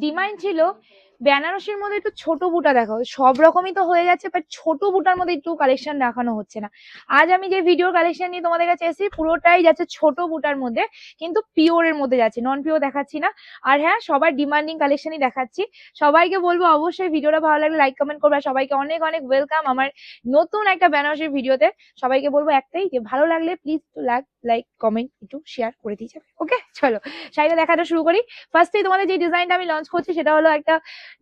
Demand ছিল বেনারসির মধ্যে একটু ছোট বুটা দেখাও সব রকমই তো হয়ে যাচ্ছে বাট ছোট বুটার মধ্যে একটু কালেকশন দেখানো হচ্ছে না। আজ আমি যে ভিডিওর কালেকশন নিয়ে তোমাদের কাছে এসেছি, পুরোটাই যাচ্ছে ছোট বুটার মধ্যে, কিন্তু পিওরের মধ্যে যাচ্ছে নন পিওর দেখাচ্ছি না। আর হ্যাঁ সবার ডিমান্ডিং কালেকশনই দেখাচ্ছি। সবাইকে বলব অবশ্যই ভিডিওটা ভালো লাগলে লাইক কমেন্ট করবে। সবাইকে অনেক অনেক ওয়েলকাম আমার নতুন একটা বেনারসির ভিডিওতে সবাইকে বলব একটাই যে ভালো লাগলে প্লিজ লাইক লাইক কমেন্ট একটু শেয়ার করে দিয়ে যাবে। ওকে চলো, শাড়িটা দেখাটা শুরু করি। ফার্স্টেই তোমাদের যে ডিজাইনটা আমি লঞ্চ করছি, সেটা হলো একটা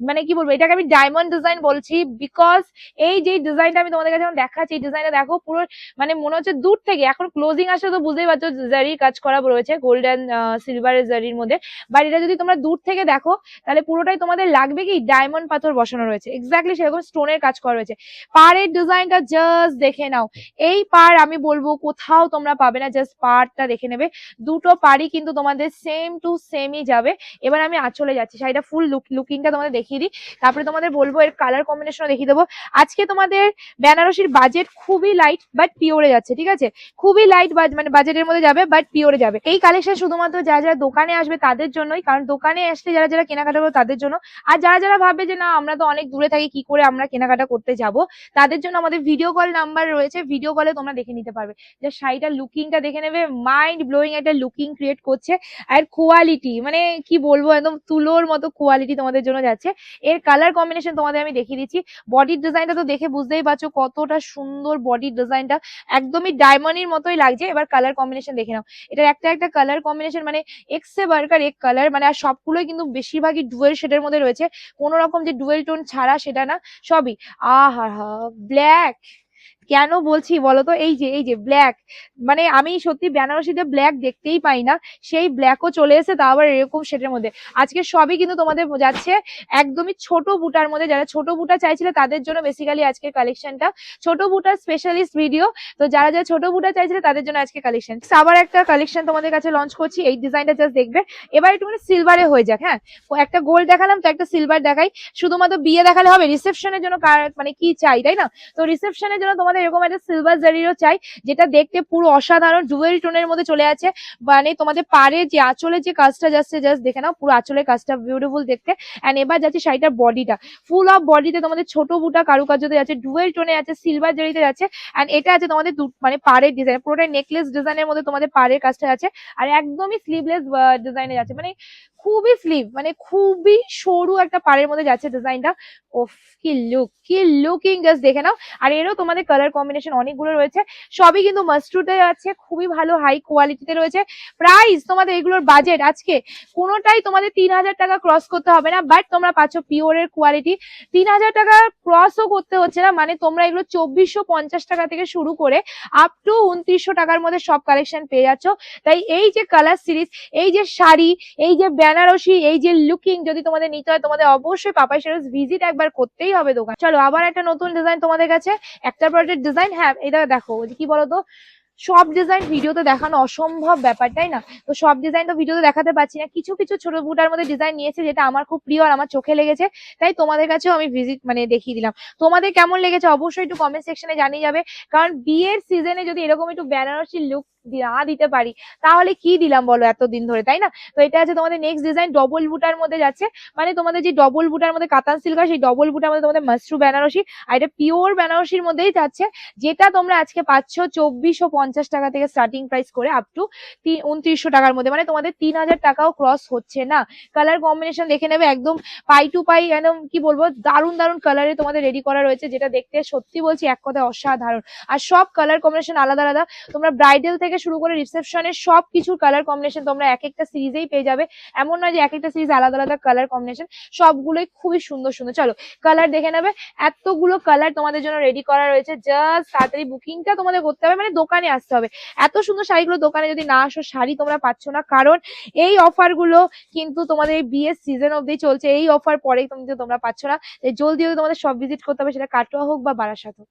মানে কি বলব, এটাকে আমি ডায়মন্ড ডিজাইন বলছি বিকজ এই যে ডিজাইনটা আমি তোমাদের কাছে দেখাচ্ছি, এই ডিজাইনটা দেখো পুরো মানে মনে হচ্ছে দূর থেকে, এখন ক্লোজিং আসলে তো বুঝতেই পারছ জারির কাজ করা রয়েছে গোল্ডেন সিলভারের জারির মধ্যে। বাট এটা যদি তোমরা দূর থেকে দেখো, তাহলে পুরোটাই তোমাদের লাগবে কি ডায়মন্ড পাথর বসানো রয়েছে। এক্স্যাক্টলি সেরকম স্টোনের কাজ করা রয়েছে। পাড়ের ডিজাইনটা জাস্ট দেখে নাও। এই পার আমি বলব কোথাও তোমরা পাবে না জাস্ট পারটা দেখে নেবে। দুটো পাড়ই কিন্তু তোমাদের সেম টু সেমই যাবে। এবার আমি আঁচলে যাচ্ছি। শাড়িটা ফুল লুক লুকিংটা তোমাদের দেখিয়ে দিই। তারপরে তোমাদের বলব, এর কালার কম্বিনেশনও দেখিয়ে দেবো। আজকে তোমাদের বেনারসির বাজেট খুবই লাইট বাট পিওরে যাচ্ছে, ঠিক আছে? খুবই লাইট মানে বাজেটের মধ্যে যাবে বাট পিওরে যাবে। এই কালেকশন শুধুমাত্র যারা যারা দোকানে আসবে তাদের জন্যই, কারণ দোকানে আসলে যারা যারা কেনাকাটা করবে তাদের জন্য। আর যারা যারা ভাবে যে না, আমরা তো অনেক দূরে থাকি, কি করে আমরা কেনাকাটা করতে যাব? তাদের জন্য আমাদের ভিডিও কল নাম্বার রয়েছে। ভিডিও কলে তোমরা দেখে নিতে পারবে। যে শাড়িটার লুকিংটা দেখে নেবে মাইন্ড ব্লোয়িং একটা লুকিং ক্রিয়েট করছে। আর কোয়ালিটি মানে কি বলব, একদম তুলোর মতো কোয়ালিটি তোমাদের জন্য যাচ্ছে। এর কালার কম্বিনেশন তোমাদের আমি দেখিয়ে দিচ্ছি। বডির ডিজাইনটা তো দেখে বুঝতেই পারছ কতটা সুন্দর বডির ডিজাইনটা একদমই ডায়মন্ডের মতোই লাগছে। এবার কালার কম্বিনেশন দেখে নাও। এটার একটা একটা কালার কম্বিনেশন মানে এক্সে বার্কার এক কালার মানে আর সবগুলোই কিন্তু বেশিরভাগই ডুয়েল শেডের মধ্যে রয়েছে। কোনো রকম যে ডুয়েল টোন ছাড়া সেটা না, সবই। আহা হা ব্ল্যাক কেন বলছি বলতো? এই যে এই যে ব্ল্যাক মানে আমি সত্যি বেনারসিতে ব্ল্যাক দেখতেই পাই না। সেই ব্ল্যাকও চলে এসে তা আবার এরকম সেটের মধ্যে। আজকে সবই কিন্তু তোমাদের যাচ্ছে একদমই ছোট বুটার মধ্যে। যারা ছোট বুটা চাইছিলে, তাদের জন্য বেসিক্যালি আজকের কালেকশনটা ছোট বুটার স্পেশালিস্ট ভিডিও তো যারা যারা ছোট বুটা চাইছিলে, তাদের জন্য আজকে কালেকশন আবার একটা কালেকশন তোমাদের কাছে লঞ্চ করছি, এই ডিজাইনটা জাস্ট দেখবে। এবার একটু মানে সিলভারে হয়ে যাক হ্যাঁ? একটা গোল্ড দেখালাম, তো একটা সিলভার দেখাই। শুধুমাত্র বিয়ে দেখালে হবে রিসেপশনের জন্য মানে কি চাই, তাই না? তো রিসেপশনের জন্য তোমাদের এরকম একটা সিলভার জারিরও চাই, যেটা দেখতে পুরো অসাধারণ ডুয়েল টোনের মধ্যে চলে আছে। মানে তোমাদের পারে যে আঁচলের যে কাজটা যাচ্ছে জাস্ট দেখে নাও, পুরো আঁচলের কাজটা বিউটিফুল দেখতে। অ্যান্ড এবার যাচ্ছে শাড়িটার বডিটা ফুল অফ বডিতে তোমাদের ছোট বুটা কারুকার্যতে যাচ্ছে ডুয়েল টোনে আছে সিলভার জারিতে যাচ্ছে। অ্যান্ড এটা আছে তোমাদের মানে পাড়ের ডিজাইন পুরোটাই নেকলেস ডিজাইনের মধ্যে তোমাদের পাড়ের কাজটা আছে। আর একদমই স্লিভলেস ডিজাইনে যাচ্ছে। মানে খুবই স্লিভ মানে খুবই সরু একটা পাড়ের মধ্যে যাচ্ছে ডিজাইনটা ওফ, কি লুক কি লুকিং জাস্ট দেখে নাও। আর এরও তোমাদের কালার কম্বিনেশন অনেকগুলো রয়েছে। সবই কিন্তু মাস্টুতে আছে, খুবই ভালো হাই কোয়ালিটিতে রয়েছে। প্রাইস তোমাদের এগুলোর বাজেট আজকে কোনোটাই তোমাদের তিন হাজার টাকা ক্রস করতে হবে না বাট তোমরা পাচ্ছ পিওরের কোয়ালিটি তিন হাজার টাকা ক্রসও করতে হচ্ছে না মানে তোমরা এগুলো চব্বিশশো পঞ্চাশ টাকা থেকে শুরু করে আপ টু উনত্রিশশো টাকার মধ্যে সব কালেকশন পেয়ে যাচ্ছ। তাই এই যে কালার সিরিজ এই যে শাড়ি, এই যে বেনারসি, এই যে লুকিং যদি তোমাদের নিতে হয়, তোমাদের অবশ্যই পাপাই শাড়িজ ভিজিট একবার করতেই হবে দোকান। চলো, আবার একটা নতুন ডিজাইন তোমাদের কাছে। একটা প্রোডাক্টের ডিজাইন হ্যাঁ এটা দেখো কি বলতো? সব ডিজাইন ভিডিওতে দেখানো অসম্ভব ব্যাপার, তাই না? তো সব ডিজাইন তো ভিডিওতে দেখাতে পারছি না। কিছু কিছু ছোট বুটার মধ্যে ডিজাইন নিয়েছে যেটা আমার খুব প্রিয় আর আমার চোখে লেগেছে, তাই তোমাদের কাছেও আমি ভিজিট মানে দেখিয়ে দিলাম। তোমাদের কেমন লেগেছে অবশ্যই একটু কমেন্ট সেকশনে জানিয়ে যাবে। কারণ বিয়ের সিজনে যদি এরকম একটু বেনারসি লুক না দিতে পারি, তাহলে কি দিলাম বলো এতদিন ধরে, তাই না? তো এটা আছে তোমাদের নেক্সট ডিজাইন ডবল বুটার মধ্যে যাচ্ছে মানে তোমাদের যে ডবল বুটার মধ্যে কাতান সিল্ক সেই ডবল বুটার মধ্যে তোমাদের মাশরু বেনারসি, আর এটা পিওর বেনারসির মধ্যেই যাচ্ছে, যেটা তোমরা আজকে পাচ্ছ চব্বিশশো পঞ্চাশ টাকা থেকে স্টার্টিং প্রাইস করে আপ টু উনত্রিশশো টাকার মধ্যে মানে তোমাদের তিন হাজার টাকাও ক্রস হচ্ছে না। কালার কম্বিনেশন দেখে নেবে একদম পাই টু পাই একদম কি বলব, দারুণ দারুণ কালারে তোমাদের রেডি করা রয়েছে, যেটা দেখতে সত্যি বলছি এক কথায় অসাধারণ। আর সব কালার কম্বিনেশন আলাদা আলাদা, তোমরা ব্রাইডাল থেকে শুরু করে রিসেপশনের সব কিছুর কালার কম্বিনেশন তোমরা এক একটা সিরিজেই পেয়ে যাবে। এমন নয় যে এক একটা সিরিজ আলাদা আলাদা কালার কম্বিনেশন সবগুলোই খুবই সুন্দর সুন্দর। চলো কালার দেখে নেবে। এতগুলো কালার তোমাদের জন্য রেডি করা রয়েছে। জাস্ট তাড়াতাড়ি বুকিংটা তোমাদের করতে হবে। মানে দোকানে আসতে হবে। এত সুন্দর শাড়িগুলো দোকানে যদি না আসো, শাড়ি তোমরা পাচ্ছ না। কারণ এই অফারগুলো কিন্তু তোমাদের বিয়ের সিজন অবধি চলছে। এই অফার পরে কিন্তু তোমরা পাচ্ছ না। জলদি তোমাদের সব ভিজিট করতে হবে। সেটা কাটোয়া হোক বা বারাসাত হোক।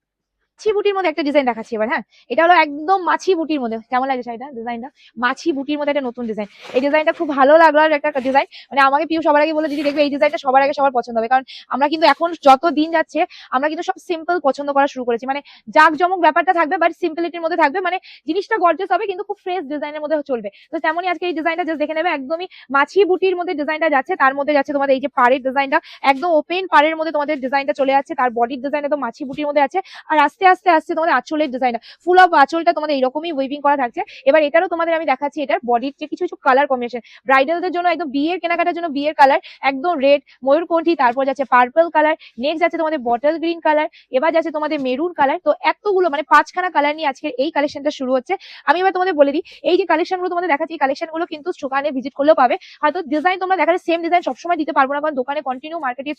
মাছি বুটির মধ্যে একটা ডিজাইন দেখাচ্ছি এবার হ্যাঁ? এটা হলো একদম মাছি বুটির মধ্যে। কেমন লাগে শাড়িটা ডিজাইনটা মাছি বুটির মধ্যে একটা নতুন ডিজাইন এই ডিজাইনটা খুব ভালো লাগল আর একটা ডিজাইন মানে আমাকে পিউ সবার আগে বলে দিদি, দেখবে এই ডিজাইনটা সবার আগে সবার পছন্দ হবে। কারণ আমরা কিন্তু এখন যত দিন যাচ্ছে, আমরা কিন্তু সব সিম্পল পছন্দ করা শুরু করেছি। মানে জাঁকজমক ব্যাপারটা থাকবে বাট সিম্পলিটির মধ্যে থাকবে। মানে জিনিসটা গর্জেস হবে, কিন্তু খুব ফ্রেশ ডিজাইনের মধ্যে চলবে। তো তেমনই আজকে এই ডিজাইনটা জাস্ট দেখে নেবে। একদমই মাছি বুটির মধ্যে ডিজাইনটা যাচ্ছে, তার মধ্যে যাচ্ছে তোমাদের এই যে পাড়ের ডিজাইনটা একদম ওপেন পাড়ের মধ্যে তোমাদের ডিজাইনটা চলে যাচ্ছে তার বডির ডিজাইন একদম মাছি বুটির মধ্যে আছে। আর আস্তে আস্তে আস্তে তোমাদের আঁচলের ডিজাইনটা ফুল অফ আঁচলটা তোমাদের এরকমই উইভিং করা থাকছে। এবার এটারও তোমাদের আমি দেখাচ্ছি, এটার বডির যে কিছু কিছু কালার কম্বিনেশন ব্রাইডালদের জন্য একদম বিয়ের কেনাকাটার জন্য বিয়ের কালার একদম রেড ময়ূরকণ্ঠী, তারপর যাচ্ছে পার্পল কালার নেক্সট যাচ্ছে তোমাদের বটল গ্রিন কালার এবার যাচ্ছে তোমাদের মেরুন কালার তো এতগুলো মানে পাঁচখানা কালার নিয়ে আজকে এই কালেকশনটা শুরু হচ্ছে। আমি এবার তোমাদের বলে দিই, এই যে কালেকশনগুলো তোমাদের দেখাচ্ছি, এই কালেকশনগুলো কিন্তু দোকানে ভিজিট করলেও পাবে। হয়তো ডিজাইন তোমরা দেখালে সেম ডিজাইন সবসময় দিতে পারব না, কারণ দোকানে কন্টিনিউ মার্কেটে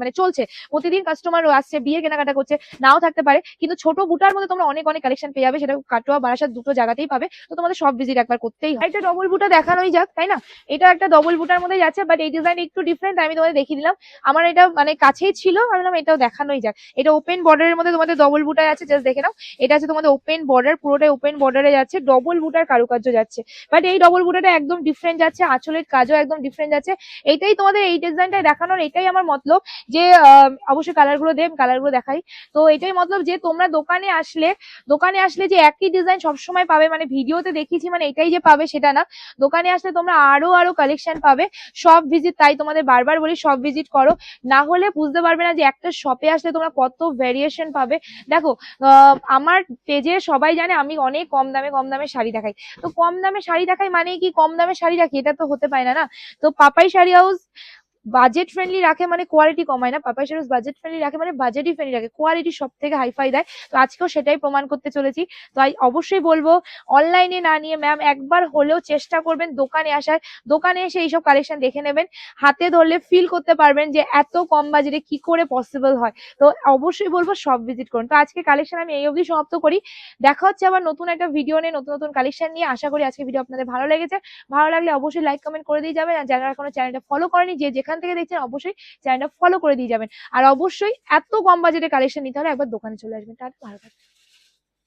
মানে চলছে। প্রতিদিন কাস্টমার আসছে, বিয়ের কেনাকাটা করছে, নাও থাকতে পারে। কিন্তু ছোট বুটার মধ্যে তোমরা অনেক অনেক কালেকশন পেয়ে যাবে। সেটা কাটোয়া, বারাসাত দুটো জায়গাতেই পাবে। তো তোমাদের সব ভিজিট একবার করতেই হয় এটা ডবল বুটা দেখানোই যাক, তাই না? এটা একটা ডবল বুটার মধ্যে যাচ্ছে বাট এই ডিজাইন একটু ডিফারেন্ট আমি তোমাদের দেখিয়ে দিলাম। আমার এটা মানে কাছেই ছিল, আমি বললাম এটাও দেখানোই যাক। এটা ওপেন বর্ডারের মধ্যে তোমাদের ডবল বুটার আছে জাস্ট দেখে নাও। এটা আছে তোমাদের ওপেন বর্ডার পুরোটাই ওপেন বর্ডারে যাচ্ছে ডবল বুটার কারুকার্য যাচ্ছে। বাট এই ডবল বুটাটা একদম ডিফারেন্ট যাচ্ছে, আঁচলের কাজও একদম ডিফারেন্ট যাচ্ছে। এইটাই তোমাদের এই ডিজাইনটা দেখানোর, এটাই আমার মতলব যে অবশ্যই কালারগুলো দেব কালারগুলো দেখাই। তো এটাই মতলব যে, তোমরা দোকানে আসলে দোকানে আসলে যে একই ডিজাইন সবসময় পাবে মানে ভিডিওতে দেখিয়েছি মানে এটাই যে পাবে সেটা না। দোকানে আসলে তোমরা আরও আরও কালেকশন পাবে। সব ভিজিট তাই তোমাদের বারবার বলি, সব ভিজিট করো। না হলে বুঝতে পারবে না যে একটা শপে আসলে তোমরা কত ভেরিয়েশন পাবে। দেখো আমার পেজে সবাই জানে আমি অনেক কম দামে কম দামে শাড়ি দেখাই। তো কম দামে শাড়ি দেখাই মানে কি কম দামে শাড়ি রাখি? এটা তো হতে পারে না না? তো Papai sari house budget friendly রাখে মানে কোয়ালিটি কমায় না। পাপাই শাড়ি বাজেট ফ্রেন্ডলি রাখে মানে বাজেটই ফ্রেন্ডলি রাখে। কোয়ালিটি সব থেকে হাইফাই দেয়। তো আজকেও সেটাই প্রমাণ করতে চলেছি। তো অবশ্যই বলব অনলাইনে না নিয়ে ম্যাম একবার হলেও চেষ্টা করবেন দোকানে আসার। দোকানে এসে এইসব কালেকশন দেখে নেবেন। হাতে ধরলে ফিল করতে পারবেন যে এত কম বাজেটে কি করে পসিবল হয়। তো অবশ্যই বলব সব ভিজিট করুন। তো আজকে কালেকশন আমি এই অবধি সমাপ্ত করি। দেখা হচ্ছে আবার নতুন একটা ভিডিও নিয়ে, নতুন নতুন কালেকশন নিয়ে। আশা করি আজকে ভিডিও আপনাদের ভালো লেগেছে। ভালো লাগলে অবশ্যই লাইক কমেন্ট করে দিয়ে যাবেন। আর যারা এখনও চ্যানেলটা ফলো করেনি, যে যেখান থেকে দেখছেন অবশ্যই চ্যানেলটা ফলো করে দিয়ে যাবেন। আর অবশ্যই এত কম বাজেটে কালেকশন নিতে হলে একবার দোকানে চলে আসবেন। তাহলে ভালো